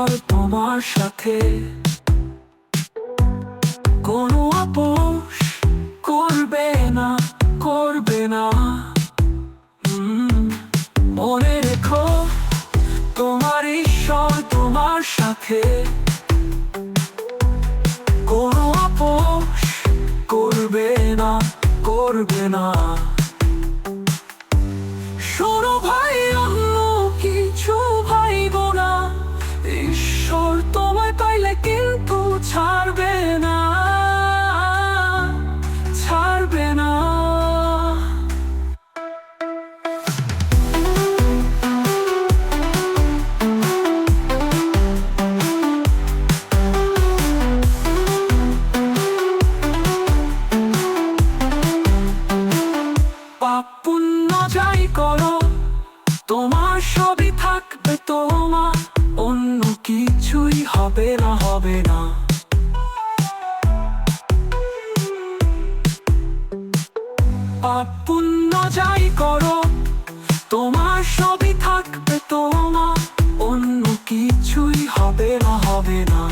ঈশ্বর তোমার সাথে। কোনো আপোষ করবে না করবে না। মনে রেখো, তোমার ঈশ্বর তোমার সাথে। কোনো আপোষ করবে না করবে না। ছাড়বে না ছাড়বে না। পাপ পুণ্য যাই করো পাপ পুণ্য যাই করো তোমার সবই থাকবে তোমার অন্য কিছুই হবে না হবে না।